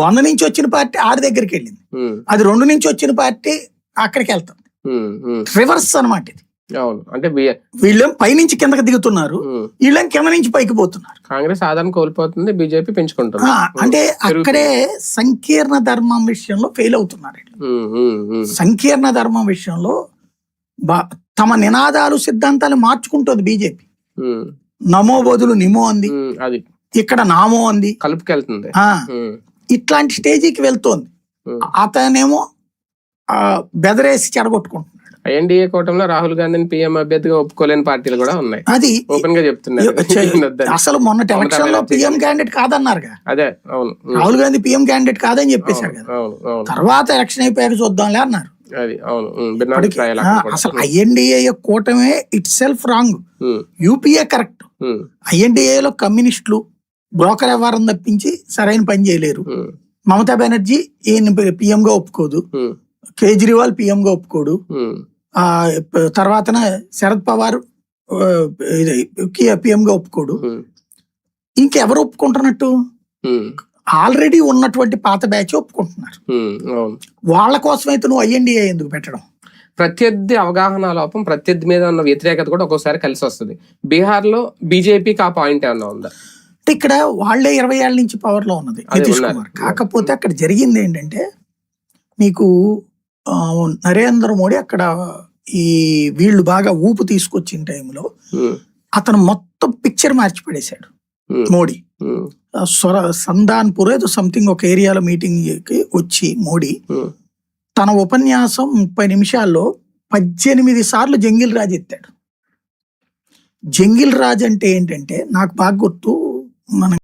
వంద నుంచి వచ్చిన పార్టీ ఆరు దగ్గరికి వెళ్ళింది. అది రెండు నుంచి వచ్చిన పార్టీ అక్కడికి వెళ్తుంది. రివర్స్ అన్నమాట ఇది. అంటే వీళ్ళేం పైనుంచి కిందకి దిగుతున్నారు వీళ్ళేం కింద నుంచి పైకి పోతున్నారు. కాంగ్రెస్ ఆదాయం కోల్పోతుంది బీజేపీ పెంచుకుంటుంది. అంటే అక్కడే సంకీర్ణ ధర్మం విషయంలో ఫెయిల్ అవుతున్నారు సంకీర్ణ ధర్మం విషయంలో తమ నినాదాలు సిద్ధాంతాలు మార్చుకుంటుంది బీజేపీ. నమో బదులు నిమో అంది. ఇక్కడ నామో అంది. కలుపుకెళ్తుంది. ఇట్లాంటి స్టేజీకి వెళ్తోంది. అతనేమో బెదరేసి చెడగొట్టుకుంటున్నాడు. ఎన్డీఏ కూటమిలో రాహుల్ గాంధీని పీఎం అభ్యర్థిగా ఒప్పుకోలేని పార్టీలు కూడా ఉన్నాయి. అది ఓపెన్గా చెప్తున్నారు. అసలు మొన్నటి ఎలక్షన్లో పిఎం క్యాండిడేట్ కాదన్నారుగా అదే అవును. రాహుల్ గాంధీ పిఎం క్యాండిడేట్ కాదని చెప్పేశారు కదా. తర్వాత ఎలక్షన్ అయిపోయాక చూద్దాంలే అన్నారు. అది అవును. అసలు ఐఎన్డిఏ కూటమే itself wrong UPA correct. ఐఎన్డిఏలో కమ్యూనిస్టులు బ్రోకర్ వ్యవహారం తప్పించి సరైన పని చేయలేరు. మమతా బెనర్జీ ఈయన పిఎం గా ఒప్పుకోదు. కేజ్రీవాల్ పిఎం గా ఒప్పుకోడు ఆ తర్వాతన శరద్ పవార్ పిఎం గా ఒప్పుకోడు. ఇంకెవరు ఒప్పుకుంటున్నట్టు? ఆల్రెడీ ఉన్నటువంటి పాత బ్యాచ్ ఒప్పుకుంటున్నారు. వాళ్ళ కోసమైతే నువ్వు ఐఎన్డిఏ ఎందుకు పెట్టడం? ప్రత్యర్థి అవగాహన లోపం ప్రత్యర్థి మీద ఉన్న వ్యతిరేకత కూడా ఒక్కోసారి కలిసి వస్తుంది బీహార్లో బీజేపీకి ఆ పాయింట్ ఏమన్నా ఉందా? ఇక్కడ వాళ్ళే ఇరవై ఏళ్ళ నుంచి పవర్లో ఉన్నది. నితీష్. కుమార్. కాకపోతే అక్కడ జరిగింది ఏంటంటే ఆ, నరేంద్ర మోడీ అక్కడ ఈ వీళ్ళు బాగా ఊపు తీసుకొచ్చిన టైంలో అతను మొత్తం పిక్చర్ మార్చి పడేశాడు మోడీ. సొర సందాన్పూర్ ఏదో సంథింగ్ ఒక ఏరియాలో మీటింగ్కి వచ్చి మోడీ తన ఉపన్యాసం ముప్పై నిమిషాల్లో పద్దెనిమిది సార్లు జంగిల్ రాజ్ ఎత్తాడు జంగిల్ రాజ్ అంటే ఏంటంటే నాకు బాగా గుర్తు మన